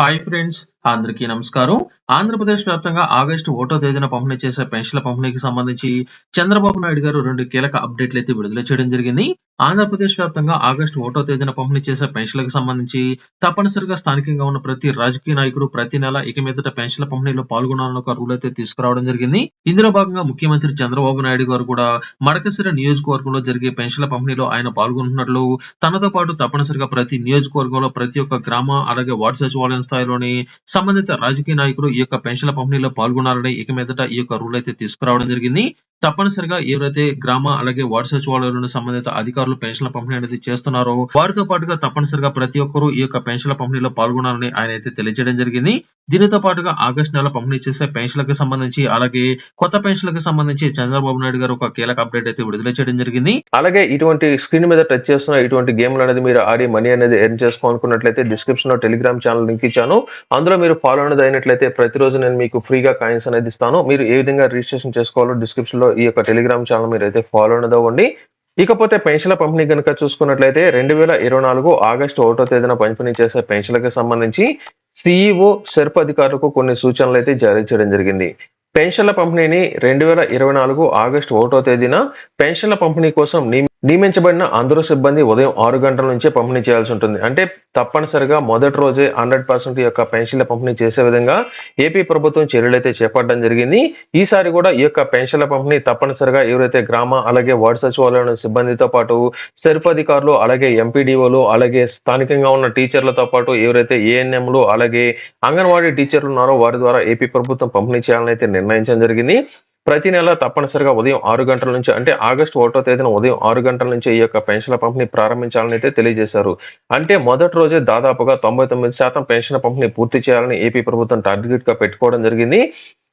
Hi friends అందరికీ నమస్కారం. ఆంధ్రప్రదేశ్ వ్యాప్తంగా ఆగస్టు ఒకటో తేదీన పంపిణీ చేసే పెన్షన్ల పంపిణీకి సంబంధించి చంద్రబాబు నాయుడు గారు రెండు కీలక అప్డేట్లు అయితే విడుదల చేయడం జరిగింది. ఆంధ్రప్రదేశ్ వ్యాప్తంగా ఆగస్టు ఒకటో తేదీన పంపిణీ చేసే పెన్షన్లకు సంబంధించి తప్పనిసరిగా స్థానికంగా ఉన్న ప్రతి రాజకీయ నాయకుడు ప్రతి నెల ఇక మీదట పెన్షన్ల పంపిణీలో పాల్గొనాలని ఒక రూల్ అయితే తీసుకురావడం జరిగింది. ఇందులో భాగంగా ముఖ్యమంత్రి చంద్రబాబు నాయుడు గారు కూడా మడకసిర నియోజకవర్గంలో జరిగే పెన్షన్ల పంపిణీలో ఆయన పాల్గొంటున్నట్లు తనతో పాటు తప్పనిసరిగా ప్రతి నియోజకవర్గంలో ప్రతి ఒక్క గ్రామ అలాగే వార్డు సచివాలయం స్థాయిలోని సంబంధిత రాజకీయ నాయకులు ఈ యొక్క పెన్షన్ల పంపిణీలో పాల్గొనాలని ఇక మీదట ఈ యొక్క రూల్ అయితే తీసుకురావడం జరిగింది. తప్పనిసరిగా ఎవరైతే గ్రామ అలాగే వార్డు సచివాలయంలో సంబంధిత అధికారులు పెన్షన్ల పంపిణీ అనేది చేస్తున్నారో వారితో పాటుగా తప్పనిసరిగా ప్రతి ఒక్కరూ ఈ యొక్క పెన్షన్ల పంపిణీలో పాల్గొనాలని ఆయన అయితే తెలియజేయడం జరిగింది. దీనితో పాటుగా ఆగస్టు నెల పంపిణీ చేసే పెన్షన్లకు సంబంధించి అలాగే కొత్త పెన్షన్లకు సంబంధించి చంద్రబాబు నాయుడు గారు ఒక కీలక అప్డేట్ అయితే విడుదల చేయడం జరిగింది. అలాగే ఇటువంటి స్క్రీన్ మీద టచ్ చేస్తున్న ఇటువంటి గేమ్లు అనేది మీరు ఆడి మనీ అనేది ఎర్న్ చేసుకోవాలనుకున్నట్లయితే డిస్క్రిప్షన్లో టెలిగ్రామ్ ఛానల్ లింక్ ఇచ్చాను. అందులో మీరు ఫాలో అనేది అయినట్లయితే ప్రతిరోజు నేను మీకు ఫ్రీగా కాయిన్స్ అనేది ఇస్తాను. మీరు ఏ విధంగా రిజిస్ట్రేషన్ చేసుకోవాలో డిస్క్రిప్షన్లో ఈ యొక్క టెలిగ్రామ్ ఛానల్ మీరు అయితే ఫాలో అనేది అవ్వండి. ఇకపోతే పెన్షన్ల పంపిణీ కనుక చూసుకున్నట్లయితే రెండు వేల ఇరవై నాలుగు ఆగస్టు ఒకటో తేదీన పంపిణీ చేసే పెన్షన్లకు సంబంధించి సిఇఓ సెర్ప్ అధికారులకు కొన్ని సూచనలు అయితే జారీ చేయడం జరిగింది. పెన్షన్ల పంపిణీని రెండు వేల ఇరవై నాలుగు ఆగస్టు ఒకటో తేదీన పెన్షన్ల పంపిణీ కోసం నియమించబడిన అందరూ సిబ్బంది ఉదయం ఆరు గంటల నుంచే పంపిణీ చేయాల్సి ఉంటుంది. అంటే తప్పనిసరిగా మొదటి రోజే హండ్రెడ్ పర్సెంట్ యొక్క పెన్షన్ల పంపిణీ చేసే విధంగా ఏపీ ప్రభుత్వం చర్యలైతే చేపట్టడం జరిగింది. ఈసారి కూడా ఈ యొక్క పెన్షన్ల పంపిణీ తప్పనిసరిగా ఎవరైతే గ్రామ అలాగే వార్డు సచివాలయం సిబ్బందితో పాటు సెర్ఫ్ అధికారులు అలాగే ఎంపీడీఓలు అలాగే స్థానికంగా ఉన్న టీచర్లతో పాటు ఎవరైతే ఏఎన్ఎంలు అలాగే అంగన్వాడీ టీచర్లు ఉన్నారో వారి ద్వారా ఏపీ ప్రభుత్వం పంపిణీ చేయాలని అయితే నిర్ణయించడం జరిగింది. ప్రతి నెల తప్పనిసరిగా ఉదయం ఆరు గంటల నుంచి అంటే ఆగస్టు ఒకటో తేదీన ఉదయం ఆరు గంటల నుంచి ఈ యొక్క పెన్షన్ల పంపిణీ ప్రారంభించాలని అయితే తెలియజేశారు. అంటే మొదటి రోజే దాదాపుగా తొంభై తొమ్మిది శాతం పెన్షన్ పంపిణీ పూర్తి చేయాలని ఏపీ ప్రభుత్వం టార్గెట్గా పెట్టుకోవడం జరిగింది.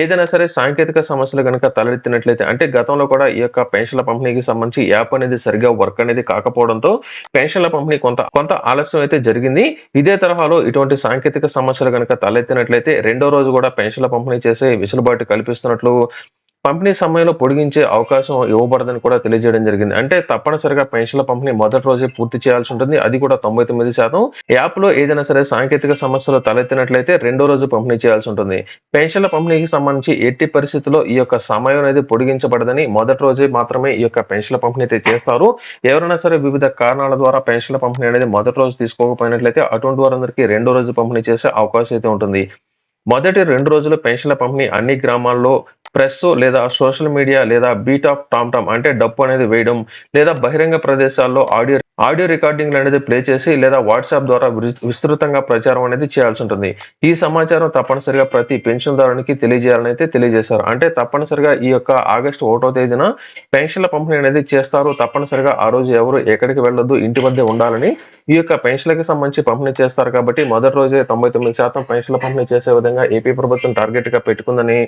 ఏదైనా సరే సాంకేతిక సమస్యలు కనుక తలెత్తినట్లయితే అంటే గతంలో కూడా ఈ యొక్క పెన్షన్ల పంపిణీకి సంబంధించి యాప్ అనేది సరిగా వర్క్ అనేది కాకపోవడంతో పెన్షన్ల పంపిణీ కొంత కొంత ఆలస్యం అయితే జరిగింది. ఇదే తరహాలో ఇటువంటి సాంకేతిక సమస్యలు కనుక తలెత్తినట్లయితే రెండో రోజు కూడా పెన్షన్ల పంపిణీ చేసే వెసులుబాటు కల్పిస్తున్నట్లు పంపిణీ సమయంలో పొడిగించే అవకాశం ఇవ్వబడదని కూడా తెలియజేయడం జరిగింది. అంటే తప్పనిసరిగా పెన్షన్ల పంపిణీ మొదటి రోజే పూర్తి చేయాల్సి ఉంటుంది. అది కూడా తొంభై తొమ్మిది శాతం. యాప్లో ఏదైనా సరే సాంకేతిక సమస్యలు తలెత్తినట్లయితే రెండో రోజు పంపిణీ చేయాల్సి ఉంటుంది. పెన్షన్ల పంపిణీకి సంబంధించి ఎట్టి పరిస్థితుల్లో ఈ యొక్క సమయం అనేది పొడిగించబడదని మొదటి రోజే మాత్రమే ఈ యొక్క పెన్షన్ల పంపిణీ అయితే చేస్తారు. ఎవరైనా సరే వివిధ కారణాల ద్వారా పెన్షన్ల పంపిణీ అనేది మొదటి రోజు తీసుకోకపోయినట్లయితే అటువంటి వారందరికీ రెండో రోజు పంపిణీ చేసే అవకాశం అయితే ఉంటుంది. మొదటి రెండు రోజులు పెన్షన్ల పంపిణీ అన్ని గ్రామాల్లో ప్రెస్ లేదా సోషల్ మీడియా లేదా బీట్ ఆఫ్ టామ్ టామ్ అంటే డప్పు అనేది వేయడం లేదా బహిరంగ ప్రదేశాల్లో ఆడియో ఆడియో రికార్డింగ్ అనేది ప్లే చేసి లేదా వాట్సాప్ ద్వారా విస్తృతంగా ప్రచారం అనేది చేయాల్సి ఉంటుంది. ఈ సమాచారం తప్పనిసరిగా ప్రతి పెన్షన్దారునికి తెలియజేయాలని అయితే తెలియజేశారు. అంటే తప్పనిసరిగా ఈ యొక్క ఆగస్టు ఒకటో తేదీన పెన్షన్ల పంపిణీ అనేది చేస్తారు. తప్పనిసరిగా ఆ రోజు ఎవరు ఎక్కడికి వెళ్ళొద్దు ఇంటి వద్దే ఉండాలని ఈ యొక్క పెన్షన్లకి సంబంధించి పంపిణీ చేస్తారు. కాబట్టి మొదటి రోజే తొంభై తొమ్మిది శాతం పెన్షన్ల పంపిణీ చేసే విధంగా ఏపీ ప్రభుత్వం టార్గెట్గా పెట్టుకుందని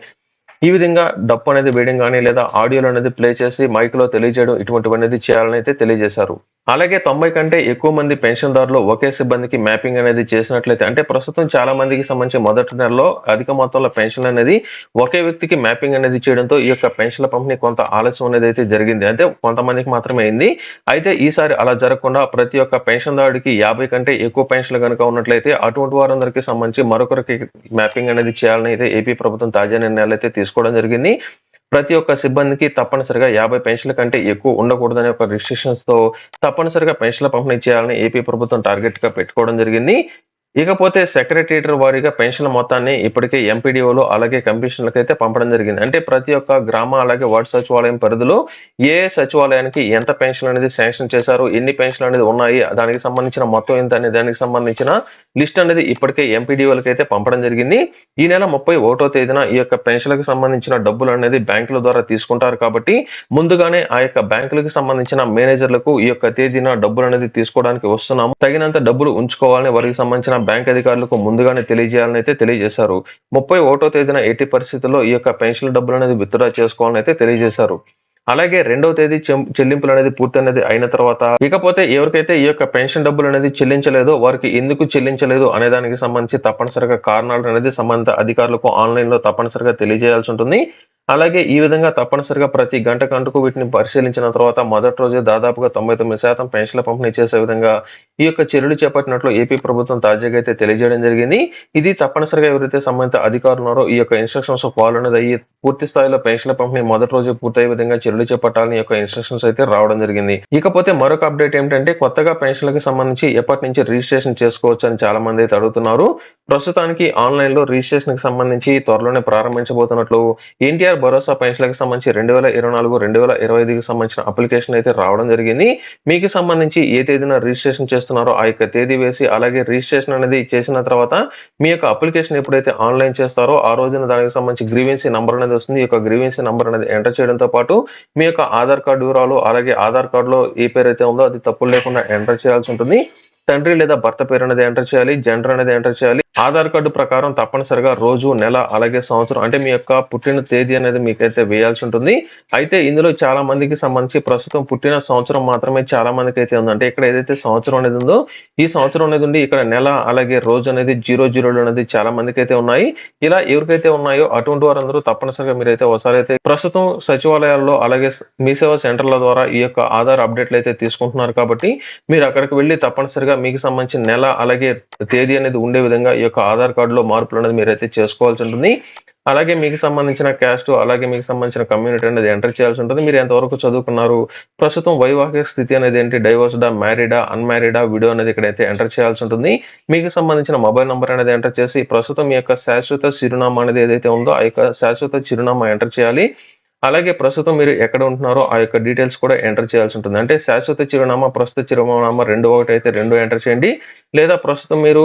ఈ విధంగా డప్పు అనేది వేయడం కానీ లేదా ఆడియోలు అనేది ప్లే చేసి మైక్లో తెలియజేయడం ఇటువంటివి అనేది చేయాలని అయితే తెలియజేశారు. అలాగే తొంభై కంటే ఎక్కువ మంది పెన్షన్దారులు ఒకే సిబ్బందికి మ్యాపింగ్ అనేది చేసినట్లయితే అంటే ప్రస్తుతం చాలా మందికి సంబంధించి మొదటి నెలలో అధిక మొత్తంలో పెన్షన్ అనేది ఒకే వ్యక్తికి మ్యాపింగ్ అనేది చేయడంతో ఈ యొక్క పెన్షన్ల పంపిణీ కొంత ఆలస్యం అనేది అయితే జరిగింది. అంటే కొంతమందికి మాత్రమే అయింది. అయితే ఈసారి అలా జరగకుండా ప్రతి ఒక్క పెన్షన్దారుడికి యాభై కంటే ఎక్కువ పెన్షన్లు కనుక ఉన్నట్లయితే అటువంటి వారందరికీ సంబంధించి మరొకరికి మ్యాపింగ్ అనేది చేయాలని అయితే ఏపీ ప్రభుత్వం తాజా నిర్ణయాలు అయితే తీసుకోవడం జరిగింది. ప్రతి ఒక్క సిబ్బందికి తప్పనిసరిగా యాభై పెన్షన్ల కంటే ఎక్కువ ఉండకూడదనే ఒక రిస్ట్రిక్షన్స్తో తప్పనిసరిగా పెన్షన్ల పంపిణీ చేయాలని ఏపీ ప్రభుత్వం టార్గెట్గా పెట్టుకోవడం జరిగింది. ఇకపోతే సెక్రటేటర్ వారీగా పెన్షన్ మొత్తాన్ని ఇప్పటికే ఎంపీడీఓలు అలాగే కమిషన్లకు అయితే పంపడం జరిగింది. అంటే ప్రతి ఒక్క గ్రామ అలాగే వార్డు సచివాలయం పరిధిలో ఏ ఏ సచివాలయానికి ఎంత పెన్షన్ అనేది శాంక్షన్ చేశారు ఎన్ని పెన్షన్లు అనేది ఉన్నాయి దానికి సంబంధించిన మొత్తం ఎంత అనే దానికి సంబంధించిన లిస్ట్ అనేది ఇప్పటికే ఎంపీడీఓలకు అయితే పంపడం జరిగింది. ఈ నెల ముప్పై ఒకటో తేదీన ఈ యొక్క పెన్షన్లకు సంబంధించిన డబ్బులు అనేది బ్యాంకుల ద్వారా తీసుకుంటారు కాబట్టి ముందుగానే ఆ యొక్క బ్యాంకులకు సంబంధించిన మేనేజర్లకు ఈ యొక్క తేదీన డబ్బులు అనేది తీసుకోవడానికి వస్తున్నాము. తగినంత డబ్బులు ఉంచుకోవాలని వారికి సంబంధించిన బ్యాంక్ అధికారులకు ముందుగానే తెలియజేయాలని అయితే తెలియజేశారు. ముప్పై ఒకటో తేదీన ఎట్టి పరిస్థితుల్లో ఈ యొక్క పెన్షన్ డబ్బులు అనేది విత్డ్రా చేసుకోవాలని అయితే తెలియజేశారు. అలాగే రెండవ తేదీ చెల్లింపులు అనేది పూర్తి అనేది అయిన తర్వాత ఇకపోతే ఎవరికైతే ఈ యొక్క పెన్షన్ డబ్బులు అనేది చెల్లించలేదో వారికి ఎందుకు చెల్లించలేదు అనే దానికి సంబంధించి తప్పనిసరిగా కారణాలు అనేది సంబంధిత అధికారులకు ఆన్లైన్లో తప్పనిసరిగా తెలియజేయాల్సి ఉంటుంది. అలాగే ఈ విధంగా తప్పనిసరిగా ప్రతి గంట గంటకు వీటిని పరిశీలించిన తర్వాత మొదటి రోజే దాదాపుగా తొంభై తొమ్మిది శాతం పెన్షన్ల పంపిణీ చేసే విధంగా ఈ యొక్క చర్యలు చేపట్టినట్లు ఏపీ ప్రభుత్వం తాజాగా అయితే తెలియజేయడం జరిగింది. ఇది తప్పనిసరిగా ఎవరైతే సంబంధిత అధికారులు ఉన్నారో ఈ యొక్క ఇన్స్ట్రక్షన్స్ ఫాలో అనేది అయ్యి పూర్తి స్థాయిలో పెన్షన్ల పంపిణీ మొదటి రోజు పూర్తయ్యే విధంగా చర్యలు చేపట్టాలని యొక్క ఇన్స్ట్రక్షన్స్ అయితే రావడం జరిగింది. ఇకపోతే మరొక అప్డేట్ ఏంటంటే కొత్తగా పెన్షన్లకు సంబంధించి ఎప్పటి నుంచి రిజిస్ట్రేషన్ చేసుకోవచ్చు అని చాలా మంది అయితే అడుగుతున్నారు. ప్రస్తుతానికి ఆన్లైన్లో రిజిస్ట్రేషన్కి సంబంధించి త్వరలోనే ప్రారంభించబోతున్నట్లు ఎన్టీఆర్ భరోసా పెన్షన్లకు సంబంధించి రెండు వేల ఇరవై నాలుగు రెండు వేల ఇరవై ఐదుకి సంబంధించిన అప్లికేషన్ అయితే రావడం జరిగింది. మీకు సంబంధించి ఏ తేదీన రిజిస్ట్రేషన్ చేస్తున్నారో ఆ యొక్క తేదీ వేసి అలాగే రిజిస్ట్రేషన్ అనేది చేసిన తర్వాత మీ యొక్క అప్లికేషన్ ఎప్పుడైతే ఆన్లైన్ చేస్తారో ఆ రోజున దానికి సంబంధించి గ్రీవెన్సీ నంబర్ అనేది వస్తుంది. ఈ యొక్క గ్రీవెన్సీ నంబర్ అనేది ఎంటర్ చేయడంతో పాటు మీ యొక్క ఆధార్ కార్డు వివరాలు అలాగే ఆధార్ కార్డులో ఏ పేరు అయితే ఉందో అది తప్పులు లేకుండా ఎంటర్ చేయాల్సి ఉంటుంది. తండ్రి లేదా భర్త పేరు అనేది ఎంటర్ చేయాలి జెండర్ అనేది ఎంటర్ చేయాలి. ఆధార్ కార్డు ప్రకారం తప్పనిసరిగా రోజు నెల అలాగే సంవత్సరం అంటే మీ యొక్క పుట్టిన తేదీ అనేది మీకైతే వేయాల్సి ఉంటుంది. అయితే ఇందులో చాలా మందికి సంబంధించి ప్రస్తుతం పుట్టిన సంవత్సరం మాత్రమే చాలా మందికి అయితే ఉంది. అంటే ఇక్కడ ఏదైతే సంవత్సరం అనేది ఉందో ఈ సంవత్సరం అనేది ఉండి ఇక్కడ నెల అలాగే రోజు అనేది జీరో జీరోలు అనేది చాలా మందికి అయితే ఉన్నాయి. ఇలా ఎవరికైతే ఉన్నాయో అటువంటి వారందరూ తప్పనిసరిగా మీరైతే ఒకసారి అయితే ప్రస్తుతం సచివాలయాల్లో అలాగే మీ సేవా సెంటర్ల ద్వారా ఈ యొక్క ఆధార్ అప్డేట్లు అయితే తీసుకుంటున్నారు కాబట్టి మీరు అక్కడికి వెళ్ళి తప్పనిసరిగా మీకు సంబంధించిన నెల అలాగే తేదీ అనేది ఉండే విధంగా ఈ యొక్క ఆధార్ కార్డులో మార్పులు అనేది మీరైతే చేసుకోవాల్సి ఉంటుంది. అలాగే మీకు సంబంధించిన క్యాస్ట్ అలాగే మీకు సంబంధించిన కమ్యూనిటీ అనేది ఎంటర్ చేయాల్సి ఉంటుంది. మీరు ఎంతవరకు చదువుకున్నారు ప్రస్తుతం వైవాహిక స్థితి అనేది ఏంటి డైవర్స్డా మ్యారీడా అన్మ్యారీడా వీడియో అనేది ఇక్కడైతే ఎంటర్ చేయాల్సి ఉంటుంది. మీకు సంబంధించిన మొబైల్ నెంబర్ అనేది ఎంటర్ చేసి ప్రస్తుతం మీ యొక్క శాశ్వత చిరునామా అనేది ఏదైతే ఉందో ఆ యొక్క శాశ్వత చిరునామా ఎంటర్ చేయాలి. అలాగే ప్రస్తుతం మీరు ఎక్కడ ఉంటున్నారో ఆ యొక్క డీటెయిల్స్ కూడా ఎంటర్ చేయాల్సి ఉంటుంది. అంటే శాశ్వత చిరునామా ప్రస్తుత చిరునామా రెండు ఒకటి అయితే రెండు ఎంటర్ చేయండి. లేదా ప్రస్తుతం మీరు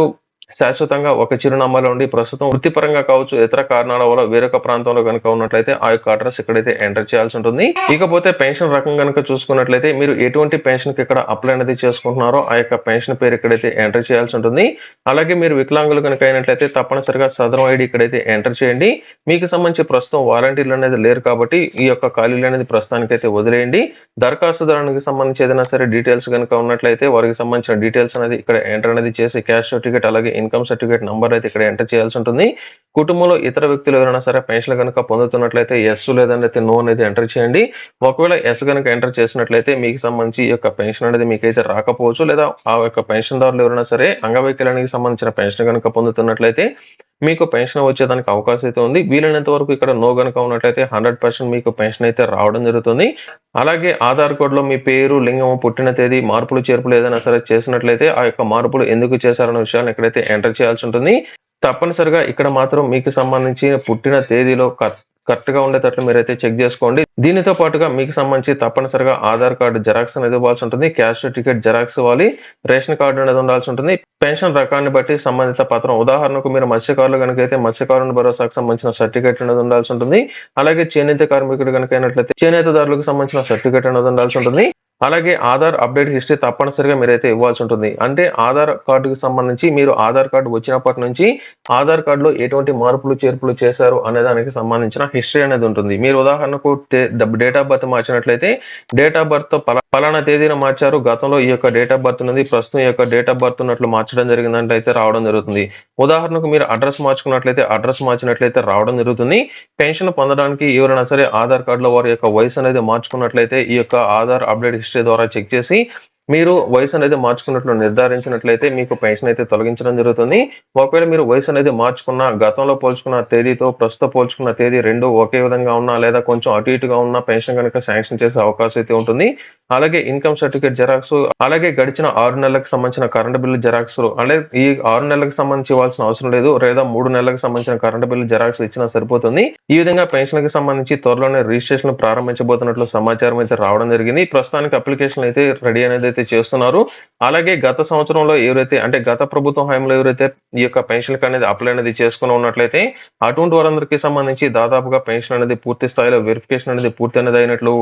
శాశ్వతంగా ఒక చిరునామాలో ఉండి ప్రస్తుతం వృత్తిపరంగా కావచ్చు ఇతర కారణాల వల్ల వేరొక ప్రాంతంలో కనుక ఉన్నట్లయితే ఆ యొక్క అడ్రస్ ఇక్కడైతే ఎంటర్ చేయాల్సి ఉంటుంది. ఇకపోతే పెన్షన్ రకం కనుక చూసుకున్నట్లయితే మీరు ఎటువంటి పెన్షన్కి ఇక్కడ అప్లై అనేది చేసుకుంటున్నారో ఆ యొక్క పెన్షన్ పేరు ఇక్కడైతే ఎంటర్ చేయాల్సి ఉంటుంది. అలాగే మీరు వికలాంగులు కనుక అయినట్లయితే తప్పనిసరిగా సదరం ఐడి ఇక్కడైతే ఎంటర్ చేయండి. మీకు సంబంధించి ప్రస్తుతం వాలంటీర్లు అనేది లేరు కాబట్టి ఈ యొక్క ఖాళీలు అనేది ప్రస్తుతానికైతే వదిలేయండి. దరఖాస్తుదారునికి సంబంధించి ఏదైనా సరే డీటెయిల్స్ కనుక ఉన్నట్లయితే వారికి సంబంధించిన డీటెయిల్స్ అనేది ఇక్కడ ఎంటర్ అనేది చేసి క్యాష్ సర్టిఫికేట్ అలాగే ఇన్కమ్ సర్టిఫికేట్ నంబర్ అయితే ఇక్కడ ఎంటర్ చేయాల్సి ఉంటుంది. కుటుంబంలో ఇతర వ్యక్తులు ఎవరైనా సరే పెన్షన్ కనుక పొందుతున్నట్లయితే ఎస్ లేదంటే నో అనేది ఎంటర్ చేయండి. ఒకవేళ ఎస్ కనుక ఎంటర్ చేసినట్లయితే మీకు సంబంధించి ఈ యొక్క పెన్షన్ అనేది మీకైతే రాకపోవచ్చు. లేదా ఆ యొక్క పెన్షన్దారులు ఎవరైనా సరే అంగవైకల్యానికి సంబంధించిన పెన్షన్ కనుక పొందుతున్నట్లయితే మీకు పెన్షన్ వచ్చేదానికి అవకాశం అయితే ఉంది. వీలైనంత వరకు ఇక్కడ నో గనుక ఉన్నట్లయితే హండ్రెడ్ పర్సెంట్ మీకు పెన్షన్ అయితే రావడం జరుగుతుంది. అలాగే ఆధార్ కార్డులో మీ పేరు లింగం పుట్టిన తేదీ మార్పులు చేర్పులు ఏదైనా సరే చేసినట్లయితే ఆ యొక్క మార్పులు ఎందుకు చేశారన్న విషయాన్ని ఇక్కడైతే ఎంటర్ చేయాల్సి ఉంటుంది. తప్పనిసరిగా ఇక్కడ మాత్రం మీకు సంబంధించి పుట్టిన తేదీలో కరెక్ట్గా ఉండేటట్లు మీరైతే చెక్ చేసుకోండి. దీనితో పాటుగా మీకు సంబంధించి తప్పనిసరిగా ఆధార్ కార్డు జెరాక్స్ అనేది ఇవ్వాల్సి ఉంటుంది. క్యాష్ టికెట్ జెరాక్స్ ఇవ్వాలి. రేషన్ కార్డు అనేది ఉండాల్సి ఉంటుంది. పెన్షన్ రకాన్ని బట్టి సంబంధిత పత్రం. ఉదాహరణకు మీరు మత్స్యకారులు కనుక అయితే మత్స్యకారుని భరోసాకు సంబంధించిన సర్టిఫికేట్ అనేది ఉండాల్సి ఉంటుంది. అలాగే చేనేత కార్మికుడు కనుక అయినట్లయితే చేనేతదారులకు సంబంధించిన సర్టిఫికేట్ అనేది ఉండాల్సి ఉంటుంది. అలాగే ఆధార్ అప్డేట్ హిస్టరీ తప్పనిసరిగా మీరైతే ఇవ్వాల్సి ఉంటుంది. అంటే ఆధార్ కార్డుకి సంబంధించి మీరు ఆధార్ కార్డు వచ్చినప్పటి నుంచి ఆధార్ కార్డులో ఎటువంటి మార్పులు చేర్పులు చేశారు అనే దానికి సంబంధించిన హిస్టరీ అనేది ఉంటుంది. మీరు ఉదాహరణకు డేట్ ఆఫ్ బర్త్ మార్చినట్లయితే డేట్ ఆఫ్ బర్త్ ఫలానా తేదీన మార్చారు. గతంలో ఈ యొక్క డేట్ ఆఫ్ బర్త్ ఉన్నది. ప్రస్తుతం ఈ యొక్క డేట్ ఆఫ్ బర్త్ ఉన్నట్లు మార్చడం జరిగిందంటే రావడం జరుగుతుంది. ఉదాహరణకు మీరు అడ్రస్ మార్చుకున్నట్లయితే అడ్రస్ మార్చినట్లయితే రావడం జరుగుతుంది. పెన్షన్ పొందడానికి ఎవరైనా సరే ఆధార్ కార్డులో వారి యొక్క వయసు అనేది మార్చుకున్నట్లయితే ఈ యొక్క ఆధార్ అప్డేట్ హిస్టరీ ద్వారా చెక్ చేసి మీరు వయసు అనేది మార్చుకున్నట్లు నిర్ధారించినట్లయితే మీకు పెన్షన్ అయితే తొలగించడం జరుగుతుంది. ఒకవేళ మీరు వయసు అనేది మార్చుకున్న గతంలో పోల్చుకున్న తేదీతో ప్రస్తుతం పోల్చుకున్న తేదీ రెండు ఒకే విధంగా ఉన్నా లేదా కొంచెం అటు ఇటుగా ఉన్న పెన్షన్ కనుక శాంక్షన్ చేసే అవకాశం అయితే ఉంటుంది. అలాగే ఇన్కమ్ సర్టిఫికేట్ జెరాక్స్ అలాగే గడిచిన ఆరు నెలలకు సంబంధించిన కరెంట్ బిల్లు జెరాక్స్ అంటే ఈ ఆరు నెలలకు సంబంధించి ఇవ్వాల్సిన అవసరం లేదు. లేదా మూడు నెలలకు సంబంధించిన కరెంట్ బిల్లు జెరాక్స్ ఇచ్చినా సరిపోతుంది. ఈ విధంగా పెన్షన్కి సంబంధించి త్వరలోనే రిజిస్ట్రేషన్ ప్రారంభించబోతున్నట్లు సమాచారం అయితే రావడం జరిగింది. ప్రస్తుతానికి అప్లికేషన్ అయితే రెడీ అనేది అయితే చేస్తున్నారు అలాగే గత సంవత్సరంలో ఎవరైతే అంటే గత ప్రభుత్వం హయాంలో ఎవరైతే ఈ యొక్క పెన్షన్ అనేది అప్లై అనేది చేసుకుని ఉన్నట్లయితే అటువంటి వారందరికీ సంబంధించి దాదాపుగా పెన్షన్ అనేది పూర్తి స్థాయిలో వెరిఫికేషన్ అనేది పూర్తి అనేది అయినట్లు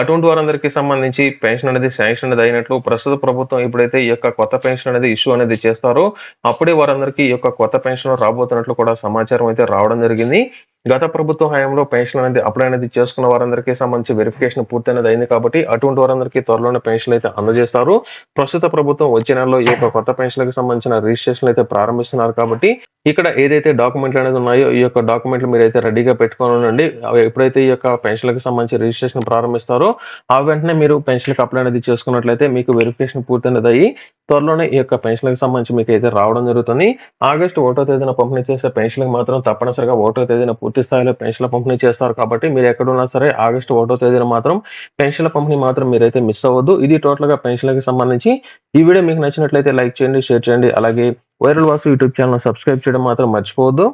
అటువంటి వారందరికీ సంబంధించి పెన్షన్ అనేది శాంక్షన్ అనేది అయినట్లు ప్రస్తుత ప్రభుత్వం ఎప్పుడైతే ఈ యొక్క కొత్త పెన్షన్ అనేది ఇష్యూ అనేది చేస్తారో అప్పుడే వారందరికీ ఈ యొక్క కొత్త పెన్షన్ రాబోతున్నట్లు కూడా సమాచారం అయితే రావడం జరిగింది. గత ప్రభుత్వ హయాంలో పెన్షన్ అనేది అప్లై అనేది చేసుకున్న వారందరికీ సంబంధించి వెరిఫికేషన్ పూర్తయినది అయింది కాబట్టి అటువంటి వారందరికీ త్వరలోనే పెన్షన్ అయితే అందజేస్తారు ప్రస్తుత ప్రభుత్వం వచ్చే నెలలో ఈ యొక్క కొత్త పెన్షన్‌లకు సంబంధించిన రిజిస్ట్రేషన్ అయితే ప్రారంభిస్తున్నారు కాబట్టి, ఇక్కడ ఏదైతే డాక్యుమెంట్లు అనేది ఉన్నాయో, ఈ యొక్క డాక్యుమెంట్లు మీరైతే రెడీగా పెట్టుకొని ఉండండి. ఎప్పుడైతే ఈ యొక్క పెన్షన్‌లకు సంబంధించి రిజిస్ట్రేషన్ ప్రారంభిస్తారో, ఆ వెంటనే మీరు పెన్షన్‌కి అప్లై అనేది చేసుకున్నట్లయితే మీకు వెరిఫికేషన్ పూర్తయినది అయ్యి, త్వరలోనే ఈ యొక్క పెన్షన్‌లకు సంబంధించి మీకు అయితే రావడం జరుగుతుంది. ఆగస్టు ఒకటో తేదీన పంపిణీ చేసే పెన్షన్‌లకు మాత్రం తప్పనిసరిగా ఒకటో తేదీన పూర్తి స్థాయిలో పెన్షన్‌ల పంపిణీ చేస్తారు కాబట్టి, మీరు ఎక్కడున్నా సరే ఆగస్టు ఒకటో తేదీన మాత్రం పెన్షన్‌ల పంపిణీ మాత్రం మీరైతే మిస్ అవ్వద్దు. ఇది టోటల్‌గా పెన్షన్‌లకి సంబంధించి. ఈ వీడియో మీకు నచ్చినట్లయితే లైక్ చేయండి, షేర్ చేయండి. అలాగే viral Vasu YouTube channel subscribe చేయడం మాత్రం మర్చిపోవద్దు.